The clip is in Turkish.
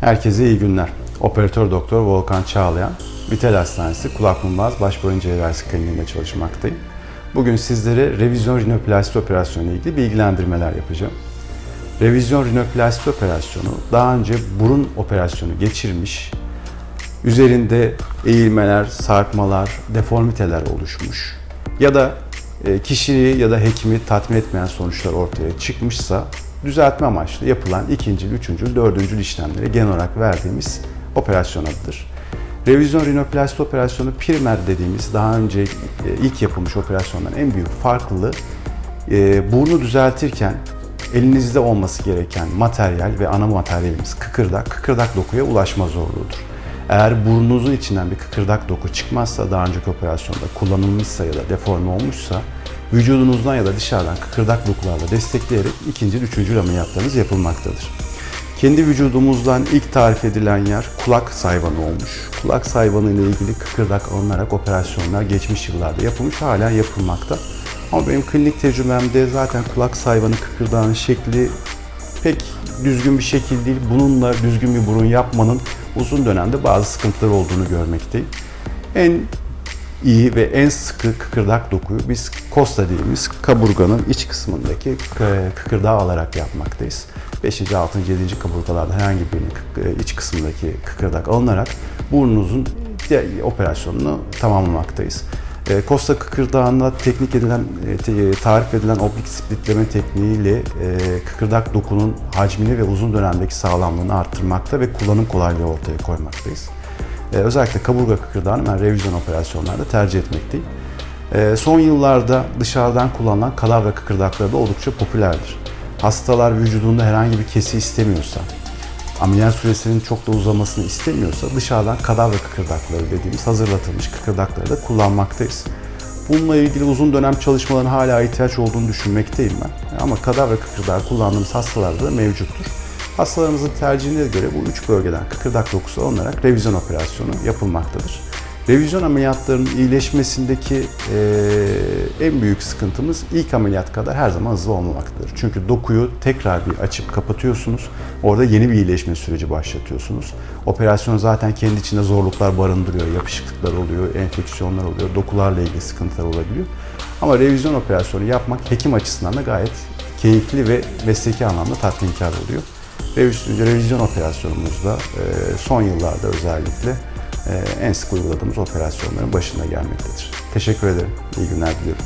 Herkese iyi günler. Operatör Doktor Volkan Çağlayan, Vitel Hastanesi Kulak Boğaz Baş Boyun Cerrahisi Kliniğinde çalışmaktayım. Bugün sizlere revizyon rinoplasti operasyonu ile ilgili bilgilendirmeler yapacağım. Revizyon rinoplasti operasyonu daha önce burun operasyonu geçirmiş, üzerinde eğilmeler, sarkmalar, deformiteler oluşmuş ya da e, kişiliği ya da hekimi tatmin etmeyen sonuçlar ortaya çıkmışsa düzeltme amaçlı yapılan ikinci, üçüncü, dördüncü işlemlere genel olarak verdiğimiz operasyon adıdır. Revizyon rinoplasti operasyonu primer dediğimiz daha önce e, ilk yapılmış operasyondan en büyük farklılığı e, burnu düzeltirken elinizde olması gereken materyal ve ana materyalimiz kıkırdak, kıkırdak dokuya ulaşma zorluğudur. Eğer burnunuzun içinden bir kıkırdak doku çıkmazsa, daha önceki operasyonda kullanılmışsa ya da deforme olmuşsa, vücudunuzdan ya da dışarıdan kıkırdak dokularla destekleyerek ikinci, üçüncü ameliyatlarınız yapılmaktadır. Kendi vücudumuzdan ilk tarif edilen yer kulak sayvanı olmuş. Kulak sayvanı ile ilgili kıkırdak alınarak operasyonlar geçmiş yıllarda yapılmış, hala yapılmakta. Ama benim klinik tecrübemde zaten kulak sayvanı kıkırdağının şekli pek düzgün bir şekil değil. Bununla düzgün bir burun yapmanın uzun dönemde bazı sıkıntılar olduğunu görmekteyim. En iyi ve en sıkı kıkırdak dokuyu biz kosta dediğimiz kaburganın iç kısmındaki kı- kıkırdağı alarak yapmaktayız. 5. 6. 7. kaburgalarda herhangi birinin kık- iç kısmındaki kıkırdak alınarak burnunuzun operasyonunu tamamlamaktayız. E, Kosta kıkırdağında teknik edilen, e, tarif edilen oblik splitleme tekniğiyle e, kıkırdak dokunun hacmini ve uzun dönemdeki sağlamlığını arttırmakta ve kullanım kolaylığı ortaya koymaktayız. E, özellikle kaburga kıkırdağını ben revizyon operasyonlarda tercih etmekteyim. E, son yıllarda dışarıdan kullanılan kadavra kıkırdakları da oldukça popülerdir. Hastalar vücudunda herhangi bir kesi istemiyorsa, ameliyat süresinin çok da uzamasını istemiyorsa dışarıdan kadavra kıkırdakları dediğimiz hazırlatılmış kıkırdakları da kullanmaktayız. Bununla ilgili uzun dönem çalışmaların hala ihtiyaç olduğunu düşünmekteyim ben. Ama kadavra kıkırdağı kullandığımız hastalarda da mevcuttur. Hastalarımızın tercihine göre bu üç bölgeden kıkırdak dokusu alınarak revizyon operasyonu yapılmaktadır. Revizyon ameliyatlarının iyileşmesindeki eee, en büyük sıkıntımız ilk ameliyat kadar her zaman hızlı olmamaktadır. Çünkü dokuyu tekrar bir açıp kapatıyorsunuz. Orada yeni bir iyileşme süreci başlatıyorsunuz. Operasyon zaten kendi içinde zorluklar barındırıyor. Yapışıklıklar oluyor, enfeksiyonlar oluyor, dokularla ilgili sıkıntılar olabiliyor. Ama revizyon operasyonu yapmak hekim açısından da gayet keyifli ve mesleki anlamda tatminkar oluyor. Revizyon, operasyonumuzda e, son yıllarda özellikle e, en sık uyguladığımız operasyonların başında gelmektedir. Teşekkür ederim. İyi günler diliyorum.